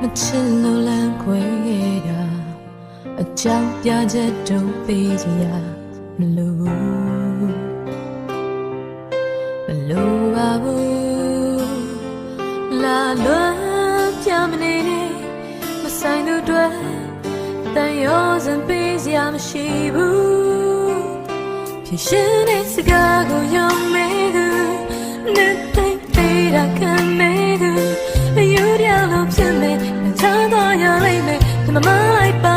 မချစ်လို့လမ်းခွဲတာအကြောင်းပြချက်တုံးပေးရမလို့မလို့ပါဘူးလာလွန်ပြမနေနဲ့မဆိုင်သူတွေတန်ရောစံပေးရမရှိဘူးဖြစ်ရှင်တဲ့စကားကိုယုံ I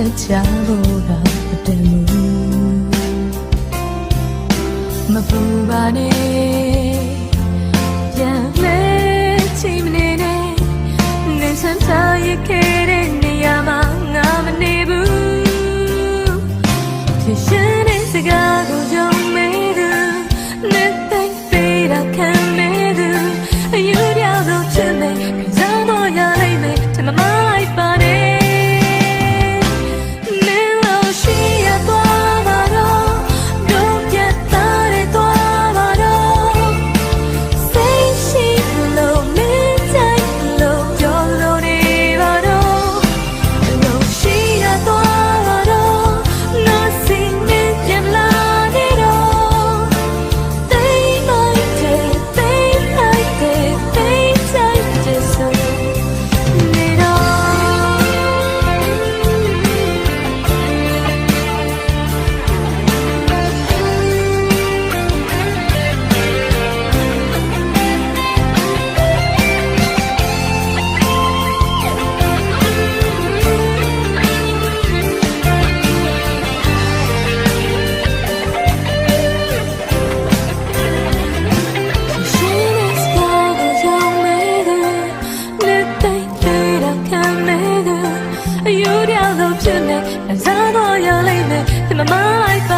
ဆက်ချဖို့တာအတန်မူမပူပါနဲ့ပြန်လဲချိန်မနေနဲ့နေစမ်းချရခဲ့ ဖြစ်နေအစားတော့ရလိမ့်မယ်ဒီမှာလိုက်ပါ